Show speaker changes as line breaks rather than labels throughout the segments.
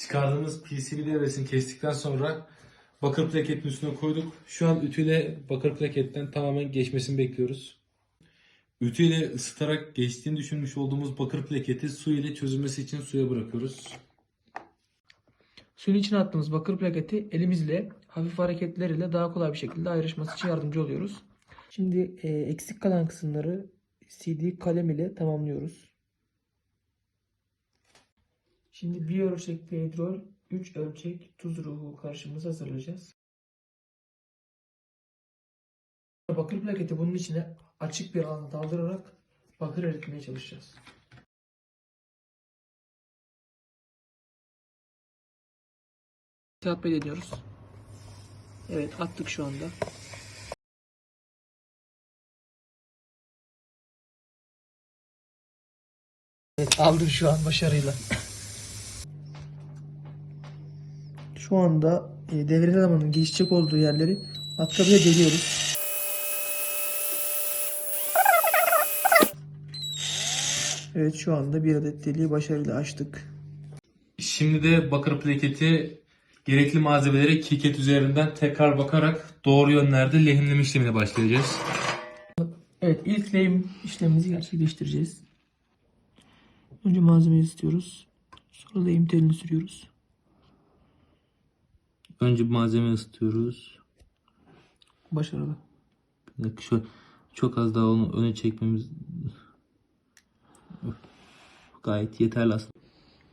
Çıkardığımız PCB devresini kestikten sonra bakır plaketin üstüne koyduk. Şu an ütüyle bakır plaketten tamamen geçmesini bekliyoruz. Ütüyle ısıtarak geçtiğini düşünmüş olduğumuz bakır plaketi su ile çözülmesi için suya bırakıyoruz.
Suyun içine attığımız bakır plaketi elimizle hafif hareketler ile daha kolay bir şekilde ayrışması için yardımcı oluyoruz. Şimdi e, eksik kalan kısımları CD kalem ile tamamlıyoruz. Şimdi bir ölçek petrol, 3 ölçek tuz ruhu karışımımızı hazırlayacağız. Bakır plaketi bunun içine açık bir alana daldırarak bakır eritmeye çalışacağız. Atmayı ediyoruz. Evet attık şu anda. Evet aldım şu an başarıyla. Şu anda e, devre elemanın geçecek olduğu yerleri matkabıyla deliyoruz. Evet şu anda bir adet deliği başarıyla açtık.
Şimdi de bakır plaketi gerekli malzemeleri kiket üzerinden tekrar bakarak doğru yönlerde lehimleme işlemine başlayacağız.
Evet ilk lehim işlemimizi gerçekleştireceğiz. Önce malzemeyi ısıtıyoruz. Sonra lehim telini sürüyoruz.
Önce malzeme ısıtıyoruz.
Başarılı.
Bir dakika şöyle çok az daha onu öne çekmemiz gayet yeterli aslında.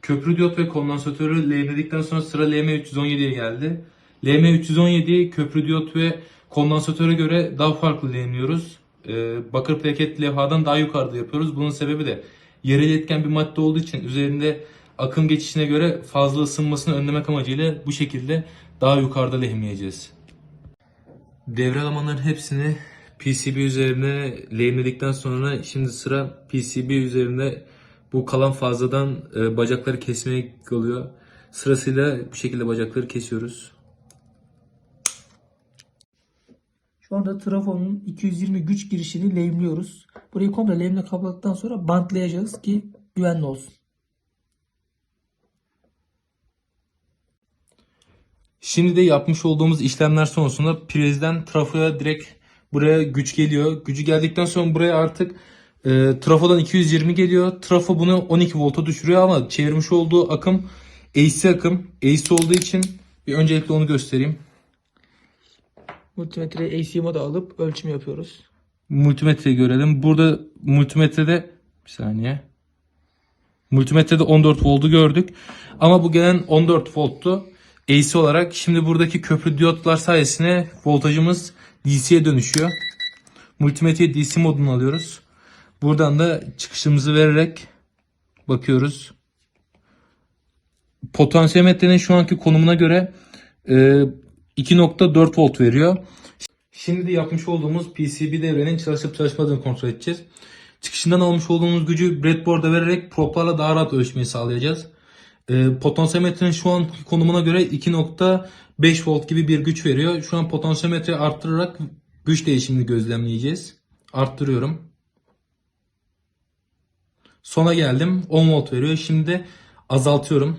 Köprü diyot ve kondansatörü lehimledikten sonra sıra LM317'ye geldi. LM317 köprü diyot ve kondansatöre göre daha farklı lehimliyoruz. Ee, bakır plaket levhadan daha yukarıda yapıyoruz. Bunun sebebi de yere iletken bir madde olduğu için üzerinde akım geçişine göre fazla ısınmasını önlemek amacıyla bu şekilde daha yukarıda lehimleyeceğiz. Devre elemanların hepsini PCB üzerine lehimledikten sonra şimdi sıra PCB üzerinde bu kalan fazladan e, bacakları kesmeye kalıyor. Sırasıyla bu şekilde bacakları kesiyoruz.
Şu anda trafonun 220 güç girişini lehimliyoruz. Burayı komple lehimle kapladıktan sonra bantlayacağız ki güvenli olsun.
Şimdi de yapmış olduğumuz işlemler sonucunda prizden trafoya direkt buraya güç geliyor. Gücü geldikten sonra buraya artık e, trafodan 220 geliyor. Trafo bunu 12 volta düşürüyor ama çevirmiş olduğu akım AC akım. AC olduğu için bir öncelikle onu göstereyim.
Multimetreyi AC moda alıp ölçüm yapıyoruz.
Multimetreyi görelim. Burada multimetrede bir saniye. Multimetrede 14 voltu gördük. Ama bu gelen 14 volttu. AC olarak şimdi buradaki köprü diyotlar sayesinde voltajımız DC'ye dönüşüyor. Multimetreye DC modunu alıyoruz. Buradan da çıkışımızı vererek bakıyoruz. Potansiyometrenin şu anki konumuna göre e, 2.4 volt veriyor. Şimdi yapmış olduğumuz PCB devrenin çalışıp çalışmadığını kontrol edeceğiz. Çıkışından almış olduğumuz gücü breadboard'a vererek proplarla daha rahat ölçmeyi sağlayacağız. E, potansiyometrenin şu anki konumuna göre 2.5 volt gibi bir güç veriyor. Şu an potansiyometreyi arttırarak güç değişimini gözlemleyeceğiz. Arttırıyorum. Sona geldim. 10 volt veriyor. Şimdi azaltıyorum.